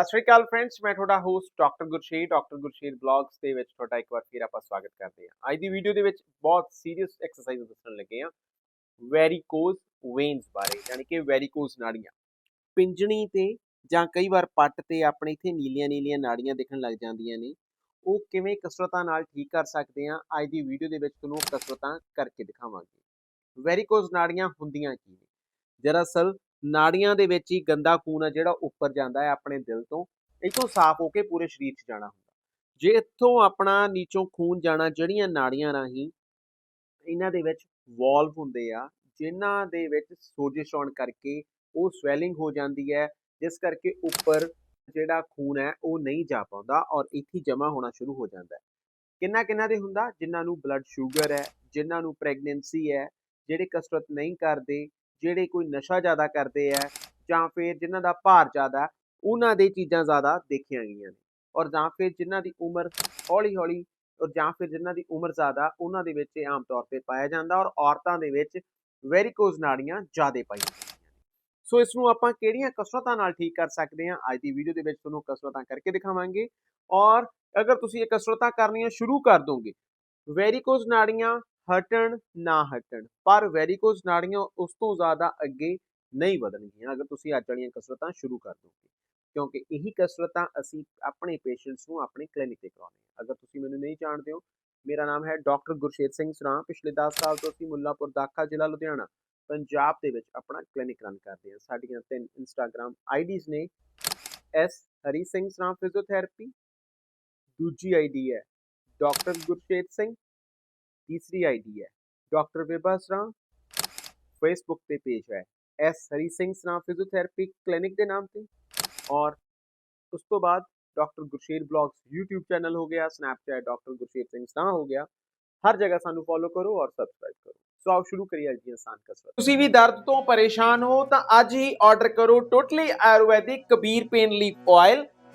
ਸਤਿ ਸ਼੍ਰੀ ਅਕਾਲ ਫਰੈਂਡਸ ਮੈਂ ਤੁਹਾਡਾ host doctor Gursher doctor Gursher vlogs ਦੇ ਵਿੱਚ ਤੁਹਾਡਾ ਇੱਕ ਵਾਰ ਫਿਰ ਆਪਾਂ ਸਵਾਗਤ ਕਰਦੇ ਹਾਂ। ਅੱਜ ਦੀ ਵੀਡੀਓ ਦੇ ਵਿੱਚ ਬਹੁਤ ਸੀਰੀਅਸ ਐਕਸਰਸਾਈਜ਼ ਦੱਸਣ ਲੱਗੇ ਹਾਂ। ਵੈਰੀਕੋਜ਼ ਵੇਨਸ ਬਾਰੇ, ਯਾਨੀ ਕਿ ਵੈਰੀਕੋਜ਼ ਨਾੜੀਆਂ। ਪਿੰਜਣੀ ਤੇ ਜਾਂ ਕਈ ਵਾਰ ਪੱਟ ਤੇ ਆਪਣੇ ਇੱਥੇ ਨੀਲੀਆਂ ਨੀਲੀਆਂ ਨਾੜੀਆਂ ਦੇਖਣ ਲੱਗ ਜਾਂਦੀਆਂ ਨੇ। ਉਹ ਕਿਵੇਂ ਕਸਰਤਾਂ ਨਾਲ ਠੀਕ ਕਰ ਸਕਦੇ ਹਾਂ, ਅੱਜ ਦੀ ਵੀਡੀਓ ਦੇ ਵਿੱਚ ਤੁਹਾਨੂੰ ਕਸਰਤਾਂ ਕਰਕੇ ਦਿਖਾਵਾਂਗੇ। ਵੈਰੀਕੋਜ਼ ਨਾੜੀਆਂ ਹੁੰਦੀਆਂ ਕੀ ਨੇ? ਦਰਅਸਲ ਨਾੜੀਆਂ ਦੇ ਵਿੱਚ ਹੀ ਗੰਦਾ ਖੂਨ ਆ ਜਿਹੜਾ ਉੱਪਰ ਜਾਂਦਾ ਹੈ ਆਪਣੇ ਦਿਲ ਤੋਂ, ਇੱਥੋਂ ਸਾਫ਼ ਹੋ ਕੇ ਪੂਰੇ ਸਰੀਰ 'ਚ ਜਾਣਾ ਹੁੰਦਾ। ਜੇ ਇੱਥੋਂ ਆਪਣਾ ਨੀਚੋਂ ਖੂਨ ਜਾਣਾ ਜਿਹੜੀਆਂ ਨਾੜੀਆਂ ਰਾਹੀਂ, ਇਹਨਾਂ ਦੇ ਵਿੱਚ ਵਾਲਵ ਹੁੰਦੇ ਆ, ਜਿਨ੍ਹਾਂ ਦੇ ਵਿੱਚ ਸੋਜਿਸ਼ ਆਉਣ ਕਰਕੇ ਉਹ ਸਵੈਲਿੰਗ ਹੋ ਜਾਂਦੀ ਹੈ, ਜਿਸ ਕਰਕੇ ਉੱਪਰ ਜਿਹੜਾ ਖੂਨ ਹੈ ਉਹ ਨਹੀਂ ਜਾ ਪਾਉਂਦਾ ਔਰ ਇੱਥੇ ਜਮਾ ਹੋਣਾ ਸ਼ੁਰੂ ਹੋ ਜਾਂਦਾ ਹੈ। ਕਿੰਨਾ ਕਿੰਨਾ ਦੇ ਹੁੰਦਾ? ਜਿਨ੍ਹਾਂ ਨੂੰ ਬਲੱਡ ਸ਼ੂਗਰ ਹੈ, ਜਿਨ੍ਹਾਂ ਨੂੰ ਪ੍ਰੈਗਨੈਂਸੀ ਹੈ, ਜਿਹੜੇ ਕਸਰਤ ਨਹੀਂ ਕਰਦੇ ਜਿਹੜੇ ਕੋਈ ਨਸ਼ਾ ਜ਼ਿਆਦਾ ਕਰਦੇ ਆ ਜਾਂ ਫਿਰ ਜਿਨ੍ਹਾਂ ਦਾ ਭਾਰ ਜ਼ਿਆਦਾ, ਉਹਨਾਂ ਦੇ ਚੀਜ਼ਾਂ ਜ਼ਿਆਦਾ ਦੇਖੀਆਂ ਗਈਆਂ ਨੇ। ਔਰ ਜਾਂ ਫਿਰ ਜਿਨ੍ਹਾਂ ਦੀ ਉਮਰ ਹੌਲੀ ਹੌਲੀ ਔਰ ਜਾਂ ਫਿਰ ਜਿਨ੍ਹਾਂ ਦੀ ਉਮਰ ਜ਼ਿਆਦਾ, ਉਹਨਾਂ ਦੇ ਵਿੱਚ ਇਹ ਆਮ ਤੌਰ ਤੇ ਪਾਇਆ ਜਾਂਦਾ ਔਰ ਔਰਤਾਂ ਦੇ ਵਿੱਚ ਵੈਰੀਕੋਜ਼ ਨਾੜੀਆਂ ਜ਼ਿਆਦਾ ਪਾਈਆਂ ਜਾਂਦੀਆਂ ਸੋ ਇਸ ਨੂੰ ਆਪਾਂ ਕਿਹੜੀਆਂ ਕਸਰਤਾਂ ਨਾਲ ਠੀਕ ਕਰ ਸਕਦੇ ਹਾਂ? ਅੱਜ ਦੀ ਵੀਡੀਓ ਦੇ ਵਿੱਚ ਤੁਹਾਨੂੰ ਕਸਰਤਾਂ ਕਰਕੇ ਦਿਖਾਵਾਂਗੇ। ਔਰ ਅਗਰ ਤੁਸੀਂ ਇਹ ਕਸਰਤਾਂ ਕਰਨੀਆਂ ਸ਼ੁਰੂ ਕਰ ਦੋਗੇ ਵੈਰੀਕੋਜ਼ ਨਾੜੀਆਂ ਹਟਣ ਨਾ ਹਟਣ, ਪਰ ਵੈਰੀਕੋਜ਼ ਨਾੜੀਆਂ ਉਸ ਤੋਂ ਜ਼ਿਆਦਾ ਅੱਗੇ ਨਹੀਂ ਵਧਣਗੀਆਂ, ਅਗਰ ਤੁਸੀਂ ਅੱਜ ਵਾਲੀਆਂ ਕਸਰਤਾਂ ਸ਼ੁਰੂ ਕਰ ਦੋਗੇ। ਕਿਉਂਕਿ ਇਹੀ ਕਸਰਤਾਂ ਅਸੀਂ ਆਪਣੇ ਪੇਸ਼ੈਂਟਸ ਨੂੰ ਆਪਣੇ ਕਲੀਨਿਕ ਤੇ ਕਰਾਉਂਦੇ ਹਾਂ। ਅਗਰ ਤੁਸੀਂ ਮੈਨੂੰ ਨਹੀਂ ਜਾਣਦੇ ਹੋ, ਮੇਰਾ ਨਾਮ ਹੈ ਡਾਕਟਰ ਗੁਰਸ਼ੇਤ ਸਿੰਘ ਸਰਾਂ। ਪਿਛਲੇ 10 ਸਾਲ ਤੋਂ ਅਸੀਂ ਮੁੱਲਾਪੁਰ ਦਾਖਾ ਜ਼ਿਲ੍ਹਾ ਲੁਧਿਆਣਾ, ਪੰਜਾਬ ਦੇ ਵਿੱਚ ਆਪਣਾ ਕਲੀਨਿਕ ਰਨ ਕਰਦੇ ਹਾਂ। ਸਾਡੀਆਂ ਤਿੰਨ ਇੰਸਟਾਗ੍ਰam ਆਈਡੀਜ਼ ਨੇ। ਐਸ ਹਰੀ ਸਿੰਘ ਸਰਾਂ ਫਿਜ਼ੀਓਥੈਰੇਪੀ ਦੂਜੀ ਆਈਡੀ ਹੈ ਡਾਕਟਰ ਗੁਰਸ਼ੇਤ ਸਿੰਘ। ਤੀਸਰੀ ਆਈਡੀ ਹੈ। ਡਾਕਟਰ ਵਿਭਾ ਸਰਾਂ, ਫੇਸਬੁੱਕ ਤੇ ਪੇਜ ਹੈ। S Hari Singh Sran physiotherapy clinic ਦੇ ਨਾਮ ਤੇ। ਔਰ ਉਸ ਤੋਂ ਬਾਅਦ doctor Gursher vlogs YouTube channel ਹੋ ਗਿਆ ਸਨੈਪਚੈਟ ਡਾਕਟਰ ਗੁਰਸ਼ੇਰ ਸਿੰਘ ਸਰਾਂ ਹੋ ਗਿਆ। ਹਰ ਜਗ੍ਹਾ ਸਾਨੂੰ ਫੋਲੋ ਕਰੋ ਔਰ ਸਬਸਕ੍ਰਾਈਬ ਕਰੋ। ਸੋ ਆਓ ਸ਼ੁਰੂ ਕਰੀਏ ਅੱਜ ਦੀ ਆਸਾਨ ਕਸਰਤ। ਤੁਸੀਂ ਵੀ ਦਰਦ ਤੋਂ ਪਰੇਸ਼ਾਨ ਹੋ ਤਾਂ ਅੱਜ ਹੀ ਆਰਡਰ ਕਰੋ totally Ayurvedic Kabir pain leaf oil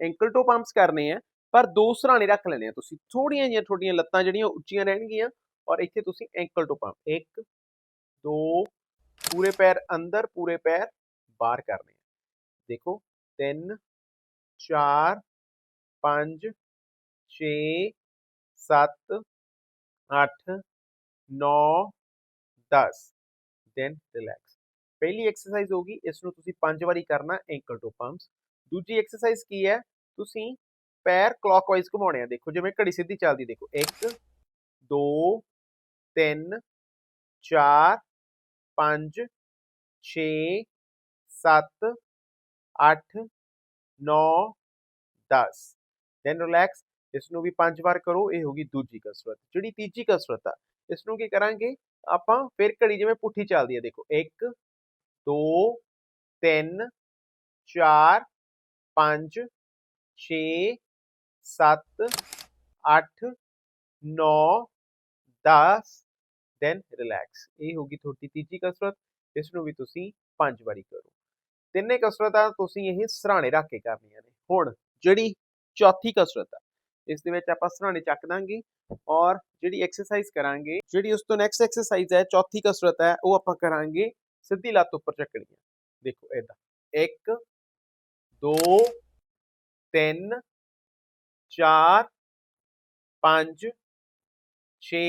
ankle toe pumps ਕਰਨੇ ਆ ਪਰ ਦੋ ਸਰਾਣੇ ਰੱਖ ਲੈਣੇ ਆ ਤੁਸੀਂ ਥੋੜੀਆਂ ਜਿਹੀਆਂ ਤੁਹਾਡੀਆਂ ਲੱਤਾਂ ਜਿਹੜੀਆਂ ਉੱਚੀਆਂ ਰਹਿਣਗੀਆਂ ਔਰ ਇੱਥੇ ਤੁਸੀਂ ਐਂਕਲ ਟੋ ਪੰਪ 1 2 ਪੂਰੇ ਪੈਰ ਅੰਦਰ ਪੂਰੇ ਪੈਰ ਬਾਹਰ ਕਰਨੇ ਆ ਦੇਖੋ 3 4 5 6 7 8 9 10 ਦੈਨ ਰਿਲੈਕਸ ਪਹਿਲੀ ਐਕਸਰਸਾਈਜ਼ ਹੋਗੀ ਇਸ ਨੂੰ ਤੁਸੀਂ ਪੰਜ ਵਾਰੀ ਕਰਨਾ ਐਂਕਲ ਟੋ ਪੰਪਸ ਦੂਜੀ ਐਕਸਰਸਾਈਜ਼ ਕੀ ਹੈ ਤੁਸੀਂ ਪੈਰ ਕਲੌਕਵਾਈਜ਼ ਘੁਮਾਉਣੇ ਆ ਦੇਖੋ ਜਿਵੇਂ ਘੜੀ ਸਿੱਧੀ ਚੱਲਦੀ ਦੇਖੋ 1 2 3 4 5 6 7 8 9 10 ਦੈਨ ਰਿਲੈਕਸ ਇਸ ਨੂੰ ਵੀ ਪੰਜ ਵਾਰ ਕਰੋ ਇਹ ਹੋਗੀ ਦੂਜੀ ਕਸਰਤ ਜਿਹੜੀ ਤੀਜੀ ਕਸਰਤ ਆ ਇਸ ਨੂੰ ਕੀ ਕਰਾਂਗੇ ਆਪਾਂ ਫਿਰ ਘੜੀ ਜਿਵੇਂ ਪੁੱਠੀ ਚੱਲਦੀ ਹੈ ਦੇਖੋ 1 2 3 4 5 6 7 8 9 10 ਦੈਨ ਰਿਲੈਕਸ ਇਹ ਹੋਗੀ ਤੁਹਾਡੀ ਤੀਜੀ ਕਸਰਤ ਇਸ ਨੂੰ ਵੀ ਤੁਸੀਂ ਪੰਜ ਵਾਰੀ ਕਰੋ ਤਿੰਨੇ ਕਸਰਤਾਂ ਤੁਸੀਂ ਇਹ ਸਰਾਣੇ ਰੱਖ ਕੇ ਕਰਨੀਆਂ ਨੇ ਹੁਣ ਜਿਹੜੀ ਚੌਥੀ ਕਸਰਤ ਆ ਇਸ ਦੇ ਵਿੱਚ ਆਪਾਂ ਸਰਾਣੇ ਚੱਕ ਦਾਂਗੇ ਔਰ ਜਿਹੜੀ ਐਕਸਰਸਾਈਜ਼ ਕਰਾਂਗੇ ਜਿਹੜੀ ਉਸ ਤੋਂ ਨੈਕਸਟ ਐਕਸਰਸਾਈਜ਼ ਹੈ ਚੌਥੀ ਕਸਰਤ ਹੈ ਉਹ ਆਪਾਂ ਕਰਾਂਗੇ ਸਿੱਧੀ ਲੱਤ ਉੱਪਰ ਚੱਕਣੀ ਹੈ ਦੇਖੋ ਇਦਾਂ 1 2 3 4 5 6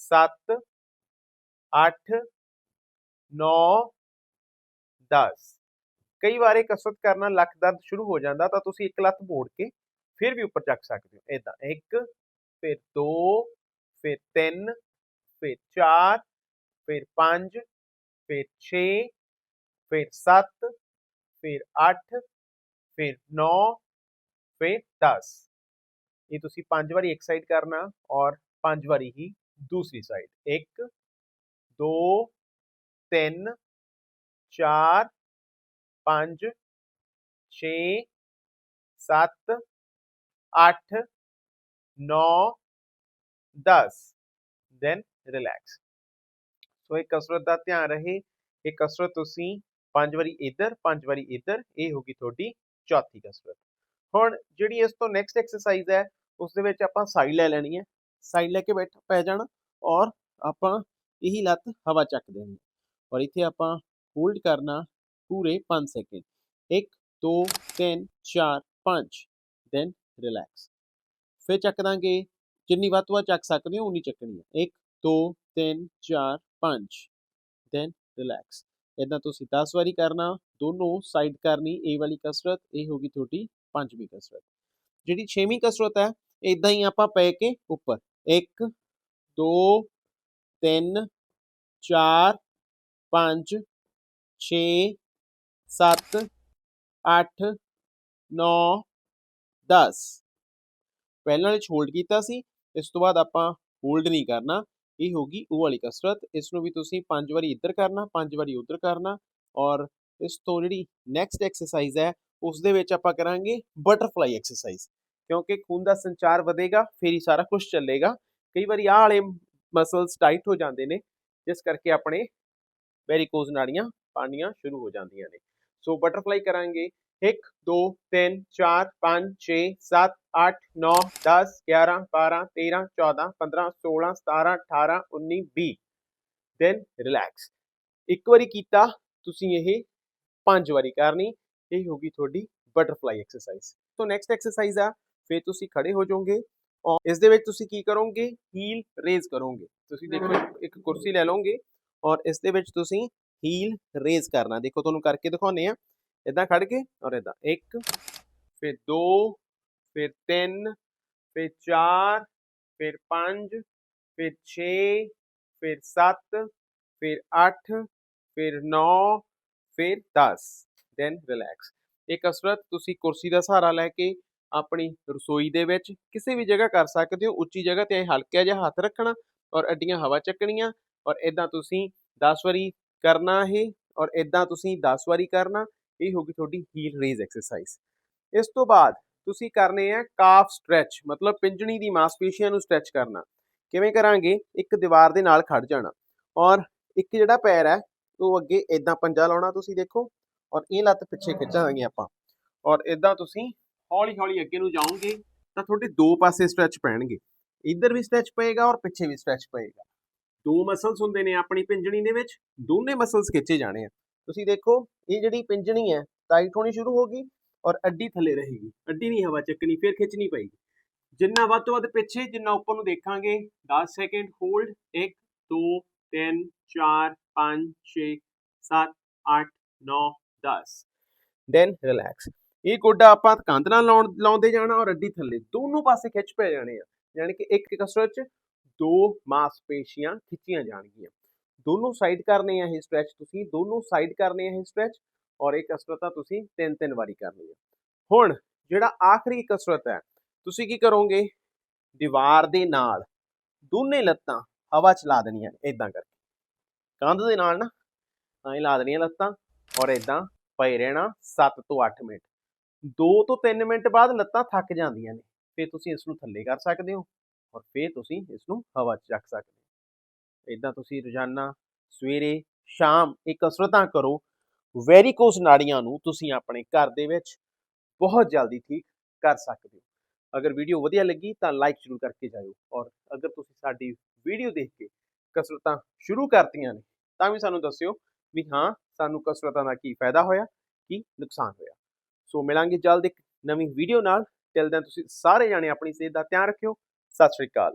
7 8 9 10 ਕਈ ਵਾਰ ਇਹ ਕਸਰਤ ਕਰਨਾ ਲੱਕ ਦਰਦ ਸ਼ੁਰੂ ਹੋ ਜਾਂਦਾ ਤਾਂ ਤੁਸੀਂ ਇੱਕ ਲੱਤ ਮੋੜ ਕੇ ਫਿਰ ਵੀ ਉੱਪਰ ਚੱਕ ਸਕਦੇ ਹੋ। ਇਦਾਂ 1 ਫਿਰ 2 ਫਿਰ 3 ਫਿਰ 4 ਫਿਰ 5 ਫਿਰ 6 ਫਿਰ 7 ਫਿਰ 8 ਫਿਰ 9 ਫਿਰ 10 ਇਹ ਤੁਸੀਂ ਪੰਜ ਵਾਰੀ ਇੱਕ ਸਾਈਡ ਕਰਨਾ ਔਰ ਪੰਜ ਵਾਰੀ ਹੀ ਦੂਸਰੀ ਸਾਈਡ 1 2 3 4 5 6 7 8 9 10 ਦੈਨ ਰਿਲੈਕਸ ਸੋ ਇਹ ਕਸਰਤ ਦਾ ਧਿਆਨ ਰਹੇ ਇਹ ਕਸਰਤ ਤੁਸੀਂ ਪੰਜ ਵਾਰੀ ਇੱਧਰ, ਪੰਜ ਵਾਰੀ ਇੱਧਰ, ਇਹ ਹੋ ਗਈ ਤੁਹਾਡੀ ਚੌਥੀ ਕਸਰਤ। ਹੁਣ ਜਿਹੜੀ ਇਸ ਤੋਂ ਨੈਕਸਟ ਐਕਸਰਸਾਈਜ਼ ਹੈ, ਉਸ ਦੇ ਵਿੱਚ ਆਪਾਂ ਸਾਈਡ ਲੈ ਲੈਣੀ ਹੈ। ਸਾਈਡ ਲੈ ਕੇ ਬੈਠ, ਪੈ ਜਾਣਾ ਔਰ ਆਪਾਂ ਇਹੀ ਲੱਤ ਹਵਾ ਚੱਕ ਦੇਣੀ ਔਰ ਇੱਥੇ ਆਪਾਂ ਹੋਲਡ ਕਰਨਾ ਪੂਰੇ 5 ਸੈਕਿੰਡ 1 2 3 4 5 ਦੈਨ ਰਿਲੈਕਸ ਫਿਰ ਚੱਕ ਦਾਂਗੇ, ਜਿੰਨੀ ਵੱਧ ਤੋਂ ਵੱਧ ਚੱਕ ਸਕਦੇ ਹੋ, ਉਨੀ ਚੱਕਣੀ ਹੈ। 1 2 3 4 5 ਦੈਨ ਰਿਲੈਕਸ ਇਦਾਂ ਤੁਸੀਂ 10 ਵਾਰੀ ਕਰਨਾ, ਦੋਨੋਂ ਸਾਈਡ ਕਰਨੀ ਇਹ ਵਾਲੀ ਕਸਰਤ, ਇਹ ਹੋਗੀ ਤੁਹਾਡੀ ਪੰਜਵੀਂ ਕਸਰਤ। ਜਿਹੜੀ ਛੇਵੀਂ ਕਸਰਤ ਹੈ ਇਦਾਂ ਹੀ ਆਪਾਂ ਪੈ ਕੇ ਉੱਪਰ 1 2 3 4 5 6 7 8 9 10 ਪਹਿਲਾਂ ਵਾਲੇ 'ਚ ਹੋਲਡ ਕੀਤਾ ਸੀ, ਇਸ ਤੋਂ ਬਾਅਦ ਆਪਾਂ ਹੋਲਡ ਨਹੀਂ ਕਰਨਾ। ਇਹ ਹੋਗੀ ਉਹ ਵਾਲੀ ਕਸਰਤ ਇਸ ਨੂੰ ਵੀ ਤੁਸੀਂ ਪੰਜ ਵਾਰੀ ਇੱਧਰ ਕਰਨਾ, ਪੰਜ ਵਾਰੀ ਉੱਧਰ ਕਰਨਾ ਔਰ ਇਸ ਤੋਂ ਜਿਹੜੀ ਨੈਕਸਟ ਐਕਸਰਸਾਈਜ਼ ਹੈ ਉਸ ਦੇ ਵਿੱਚ ਆਪਾਂ ਕਰਾਂਗੇ ਬਟਰਫਲਾਈ ਐਕਸਰਸਾਈਜ਼ ਕਿਉਂਕਿ ਖੂਨ ਦਾ ਸੰਚਾਰ ਵਧੇਗਾ, ਫਿਰ ਹੀ ਸਾਰਾ ਕੁਝ ਚੱਲੇਗਾ। ਕਈ ਵਾਰੀ ਆਹ ਵਾਲੇ ਮਸਲਸ ਟਾਈਟ ਹੋ ਜਾਂਦੇ ਨੇ, ਜਿਸ ਕਰਕੇ ਆਪਣੇ ਵੈਰੀਕੋਜ਼ ਨਾੜੀਆਂ, ਪਾਣੀਆਂ ਸ਼ੁਰੂ ਹੋ ਜਾਂਦੀਆਂ ਨੇ। ਸੋ ਬਟਰਫਲਾਈ ਕਰਾਂਗੇ 1 2 3 4 5 6 7 8 9 10 11 12 13 14 15 16 17 18 19 20 ਦੈਨ ਰਿਲੈਕਸ ਇੱਕ ਵਾਰੀ ਕੀਤਾ ਤੁਸੀਂ ਇਹ ਪੰਜ ਵਾਰੀ ਕਰਨੀ ਇਹ ਹੋਗੀ ਤੁਹਾਡੀ ਬਟਰਫਲਾਈ ਐਕਸਰਸਾਈਜ਼ ਤੋਂ ਨੈਕਸਟ ਐਕਸਰਸਾਈਜ਼ ਆ ਫਿਰ ਤੁਸੀਂ ਖੜੇ ਹੋ ਜਾਓਗੇ ਔਰ ਇਸ ਦੇ ਵਿੱਚ ਤੁਸੀਂ ਕੀ ਕਰੋਗੇ ਹੀਲ ਰੇਜ਼ ਕਰੋਗੇ ਤੁਸੀਂ ਦੇਖੋ ਇੱਕ- ਇੱਕ ਕੁਰਸੀ ਲੈ ਲਓਗੇ ਔਰ ਇਸ ਦੇ ਵਿੱਚ ਤੁਸੀਂ ਹੀਲ ਰੇਜ਼ ਕਰਨਾ ਦੇਖੋ ਤੁਹਾਨੂੰ ਕਰਕੇ ਦਿਖਾਉਨੇ ਆ ਇਦਾਂ ਖੜ ਕੇ ਔਰ ਇਦਾਂ 1 ਫਿਰ 2 ਫਿਰ 3 ਫਿਰ 4 ਫਿਰ 5 ਫਿਰ 6 ਫਿਰ 7 ਫਿਰ 8 ਫਿਰ 9 ਫਿਰ 10 ਦੈਨ ਰਿਲੈਕਸ ਇਹ ਕਸਰਤ ਤੁਸੀਂ ਕੁਰਸੀ ਦਾ ਸਹਾਰਾ ਲੈ ਕੇ ਆਪਣੀ ਰਸੋਈ ਦੇ ਵਿੱਚ ਕਿਸੇ ਵੀ ਜਗ੍ਹਾ ਕਰ ਸਕਦੇ ਹੋ। ਉੱਚੀ ਜਗ੍ਹਾ ਤੇ ਹਲਕਾ ਜਿਹਾ ਹੱਥ ਰੱਖਣਾ ਔਰ ਅੱਡੀਆਂ ਹਵਾ ਚੱਕਣੀਆਂ ਔਰ ਇਦਾਂ ਤੁਸੀਂ 10 ਵਾਰੀ ਕਰਨਾ ਇਹ ਔਰ ਇਦਾਂ ਤੁਸੀਂ 10 ਵਾਰੀ ਕਰਨਾ। ਇਹ ਹੋ ਗਈ ਤੁਹਾਡੀ ਹੀਲ ਰੇਜ਼ ਐਕਸਰਸਾਈਜ਼ ਇਸ ਤੋਂ ਬਾਅਦ ਤੁਸੀਂ ਕਰਨੇ ਆ ਕਾਫ ਸਟ੍ਰੈਚ ਮਤਲਬ ਪਿੰਜਣੀ ਦੀ ਮਾਸਪੇਸ਼ੀਆਂ ਨੂੰ ਸਟ੍ਰੈਚ ਕਰਨਾ। ਕਿਵੇਂ ਕਰਾਂਗੇ? ਇੱਕ ਦੀਵਾਰ ਦੇ ਨਾਲ ਖੜ ਜਾਣਾ। ਔਰ ਇੱਕ ਜਿਹੜਾ ਪੈਰ ਹੈ, ਉਹ ਅੱਗੇ ਇਦਾਂ ਪੰਜਾ ਲਾਉਣਾ ਤੁਸੀਂ ਦੇਖੋ, ਔਰ ਇਹ ਲੱਤ ਪਿੱਛੇ ਖਿੱਚਾਂਗੇ ਆਪਾਂ। ਔਰ ਇਦਾਂ ਤੁਸੀਂ ਹੌਲੀ ਹੌਲੀ ਅੱਗੇ ਨੂੰ ਜਾਓਗੇ, ਤਾਂ ਤੁਹਾਡੇ ਦੋ ਪਾਸੇ ਸਟ੍ਰੈਚ ਪੈਣਗੇ। ਇੱਧਰ ਵੀ ਸਟ੍ਰੈਚ ਪਏਗਾ ਔਰ ਪਿੱਛੇ ਵੀ ਸਟ੍ਰੈਚ ਪਏਗਾ। ਦੋ ਮਸਲਸ ਹੁੰਦੇ ਨੇ ਆਪਣੀ ਪਿੰਜਣੀ ਦੇ ਵਿੱਚ, ਦੋਨੇ ਮਸਲਸ ਖਿੱਚੇ ਜਾਣੇ ਆ। ਤੁਸੀਂ ਦੇਖੋ, ਇਹ ਜਿਹੜੀ ਪਿੰਜਣੀ ਹੈ ਟਾਈਟ ਹੋਣੀ ਸ਼ੁਰੂ ਹੋ ਗਈ ਔਰ ਅੱਡੀ ਥੱਲੇ ਰਹੇਗੀ। ਅੱਡੀ ਨਹੀਂ, ਹਵਾ ਚੱਕਣੀ, ਫਿਰ ਖਿੱਚਣੀ ਪਏਗੀ। ਜਿੰਨਾ ਵੱਧ ਤੋਂ ਵੱਧ ਪਿੱਛੇ, ਜਿੰਨਾ ਉੱਪਰ ਨੂੰ ਦੇਖਾਂਗੇ 10 ਸੈਕਿੰਡ ਹੋਲਡ 1 2 3 4 5 6 7 8 9 10 ਦੈਨ ਰਿਲੈਕਸ ਇਹ ਗੋਡਾ ਆਪਾਂ ਕੰਧ ਨਾਲ ਲਾਉਣ, ਲਾਉਂਦੇ ਜਾਣਾ ਔਰ ਅੱਡੀ ਥੱਲੇ। ਦੋਨੋਂ ਪਾਸੇ ਖਿੱਚ ਪੈ ਜਾਣੇ ਆ। ਯਾਨੀ ਕਿ ਇੱਕ ਕਸਰਤ 'ਚ ਦੋ ਮਾਸਪੇਸ਼ੀਆਂ ਖਿੱਚੀਆਂ ਜਾਣਗੀਆਂ। ਦੋਨੋਂ ਸਾਈਡ ਕਰਨੇ ਆ ਇਹ ਸਟ੍ਰੈਚ ਤੁਸੀਂ, ਦੋਨੋਂ ਸਾਈਡ ਕਰਨੇ ਆ ਇਹ ਸਟ੍ਰੈਚ ਔਰ ਇਹ ਕਸਰਤਾਂ ਤੁਸੀਂ ਤਿੰਨ ਤਿੰਨ ਵਾਰੀ ਕਰਨੀ ਆ ਹੁਣ ਜਿਹੜਾ ਆਖਰੀ ਕਸਰਤ ਹੈ, ਤੁਸੀਂ ਕੀ ਕਰੋਗੇ? ਦੀਵਾਰ ਦੇ ਨਾਲ ਦੋਨੇ ਲੱਤਾਂ ਹਵਾ 'ਚ ਲਾ ਦੇਣੀਆਂ ਇਦਾਂ ਕਰਕੇ। ਕੰਧ ਦੇ ਨਾਲ ਨਾ ਐਂ ਲਾ ਦੇਣੀਆਂ ਲੱਤਾਂ ਔਰ ਇਦਾਂ ਪਏ ਰਹਿਣਾ 7 ਤੋਂ 8 ਮਿੰਟ। 2 ਤੋਂ 3 ਮਿੰਟ ਬਾਅਦ ਲੱਤਾਂ ਥੱਕ ਜਾਂਦੀਆਂ ਨੇ, ਫਿਰ ਤੁਸੀਂ ਇਸ ਨੂੰ ਥੱਲੇ ਕਰ ਸਕਦੇ ਹੋ ਔਰ ਫਿਰ ਤੁਸੀਂ ਇਸ ਨੂੰ ਹਵਾ 'ਚ ਰੱਖ ਸਕਦੇ ਹੋ। ਇਦਾਂ ਤੁਸੀਂ ਰੋਜ਼ਾਨਾ ਸਵੇਰੇ, ਸ਼ਾਮ ਇਹ ਕਸਰਤਾਂ ਕਰੋ। ਵੈਰੀਕੋਸ ਨਾੜੀਆਂ ਨੂੰ ਤੁਸੀਂ ਆਪਣੇ ਘਰ ਦੇ ਵਿੱਚ ਬਹੁਤ ਜਲਦੀ ਠੀਕ ਕਰ ਸਕਦੇ ਹੋ। ਅਗਰ ਵੀਡੀਓ ਵਧੀਆ ਲੱਗੀ ਤਾਂ ਲਾਈਕ ਜ਼ਰੂਰ ਕਰਕੇ ਜਾਇਓ ਔਰ ਅਗਰ ਤੁਸੀਂ ਸਾਡੀ ਵੀਡੀਓ ਦੇਖ ਕੇ ਕਸਰਤਾਂ ਸ਼ੁਰੂ ਕਰਤੀਆਂ ਨੇ, ਤਾਂ ਵੀ ਸਾਨੂੰ ਦੱਸਿਓ ਵੀ ਹਾਂ, ਸਾਨੂੰ ਕਸਰਤਾਂ ਦਾ ਕੀ ਫਾਇਦਾ ਹੋਇਆ, ਕੀ ਨੁਕਸਾਨ ਹੋਇਆ। ਸੋ ਮਿਲਾਂਗੇ ਜਲਦ ਇੱਕ ਨਵੀਂ ਵੀਡੀਓ ਨਾਲ। ਟਿਲ ਦੈਨ ਤੁਸੀਂ ਸਾਰੇ ਜਾਣੇ ਆਪਣੀ ਸਿਹਤ ਦਾ ਧਿਆਨ ਰੱਖਿਓ। ਸਤਿ ਸ਼੍ਰੀ ਅਕਾਲ।